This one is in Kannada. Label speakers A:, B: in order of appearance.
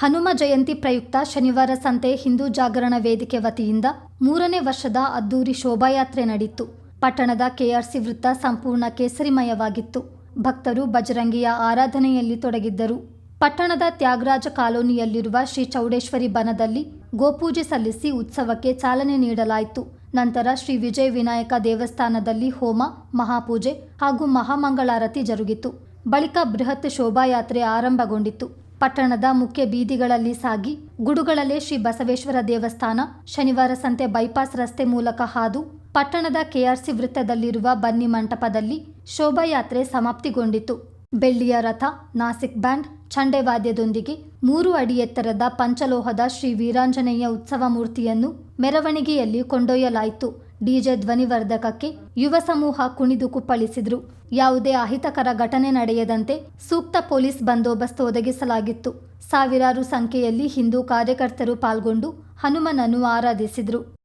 A: ಹನುಮ ಜಯಂತಿ ಪ್ರಯುಕ್ತ ಶನಿವಾರ ಸಂತೆ ಹಿಂದೂ ಜಾಗರಣ ವೇದಿಕೆ ವತಿಯಿಂದ ಮೂರನೇ ವರ್ಷದ ಅದ್ದೂರಿ ಶೋಭಾಯಾತ್ರೆ ನಡೆಯಿತು ಪಟ್ಟಣದ ಕೆಆರ್ಸಿ ವೃತ್ತ ಸಂಪೂರ್ಣ ಕೇಸರಿಮಯವಾಗಿತ್ತು. ಭಕ್ತರು ಬಜರಂಗಿಯ ಆರಾಧನೆಯಲ್ಲಿ ತೊಡಗಿದ್ದರು. ಪಟ್ಟಣದ ತ್ಯಾಗರಾಜ ಕಾಲೋನಿಯಲ್ಲಿರುವ ಶ್ರೀ ಚೌಡೇಶ್ವರಿ ಬನದಲ್ಲಿ ಗೋಪೂಜೆ ಸಲ್ಲಿಸಿ ಉತ್ಸವಕ್ಕೆ ಚಾಲನೆ ನೀಡಲಾಯಿತು. ನಂತರ ಶ್ರೀ ವಿಜಯ ವಿನಾಯಕ ದೇವಸ್ಥಾನದಲ್ಲಿ ಹೋಮ, ಮಹಾಪೂಜೆ ಹಾಗೂ ಮಹಾಮಂಗಳಾರತಿ ಜರುಗಿತು. ಬಳಿಕ ಬೃಹತ್ ಶೋಭಾಯಾತ್ರೆ ಆರಂಭಗೊಂಡಿತು. ಪಟ್ಟಣದ ಮುಖ್ಯ ಬೀದಿಗಳಲ್ಲಿ ಸಾಗಿ ಗುಡುಗಳಲ್ಲೇ ಶ್ರೀ ಬಸವೇಶ್ವರ ದೇವಸ್ಥಾನ ಶನಿವಾರ ಸಂತೆ ಬೈಪಾಸ್ ರಸ್ತೆ ಮೂಲಕ ಹಾದು ಪಟ್ಟಣದ ಕೆಆರ್ಸಿ ವೃತ್ತದಲ್ಲಿರುವ ಬನ್ನಿ ಮಂಟಪದಲ್ಲಿ ಶೋಭಾಯಾತ್ರೆ ಸಮಾಪ್ತಿಗೊಂಡಿತು. ಬೆಳ್ಳಿಯ ರಥ, ನಾಸಿಕ್ ಬ್ಯಾಂಡ್ ಚಂಡೆವಾದ್ಯದೊಂದಿಗೆ ಮೂರು ಅಡಿ ಎತ್ತರದ ಪಂಚಲೋಹದ ಶ್ರೀ ವೀರಾಂಜನೇಯ ಉತ್ಸವ ಮೂರ್ತಿಯನ್ನು ಮೆರವಣಿಗೆಯಲ್ಲಿ ಕೊಂಡೊಯ್ಯಲಾಯಿತು. ಡಿಜೆ ಧ್ವನಿವರ್ಧಕಕ್ಕೆ ಯುವ ಸಮೂಹ ಕುಣಿದು ಕುಪ್ಪಳಿಸಿದ್ರು ಯಾವುದೇ ಅಹಿತಕರ ಘಟನೆ ನಡೆಯದಂತೆ ಸೂಕ್ತ ಪೊಲೀಸ್ ಬಂದೋಬಸ್ತ್ ಒದಗಿಸಲಾಗಿತ್ತು. ಸಾವಿರಾರು ಸಂಖ್ಯೆಯಲ್ಲಿ ಹಿಂದೂ ಕಾರ್ಯಕರ್ತರು ಪಾಲ್ಗೊಂಡು ಹನುಮನನ್ನು ಆರಾಧಿಸಿದ್ರು.